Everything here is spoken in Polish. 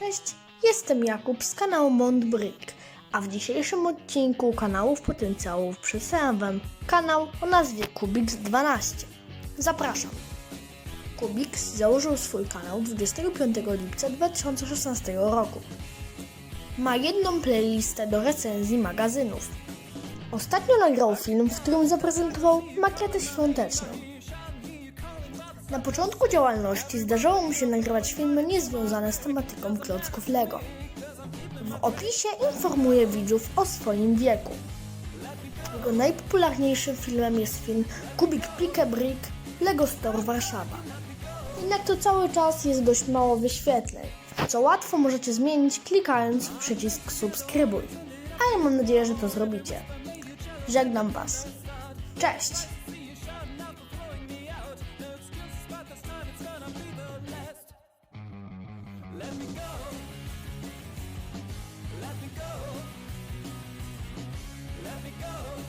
Cześć, jestem Jakub z kanału Montbrick, a w dzisiejszym odcinku kanałów potencjałów przedstawiam Wam kanał o nazwie Kubix12. Zapraszam. Kubix założył swój kanał 25 lipca 2016 roku. Ma jedną playlistę do recenzji magazynów. Ostatnio nagrał film, w którym zaprezentował makietę świąteczną. Na początku działalności zdarzało mu się nagrywać filmy niezwiązane z tematyką klocków Lego. W opisie informuje widzów o swoim wieku. Jego najpopularniejszym filmem jest film Kubik Pike Brick Lego Store Warszawa. Jednak to cały czas jest dość mało wyświetleń, co łatwo możecie zmienić klikając w przycisk subskrybuj. A ja mam nadzieję, że to zrobicie. Żegnam Was. Cześć! go. Let me go. Let me go.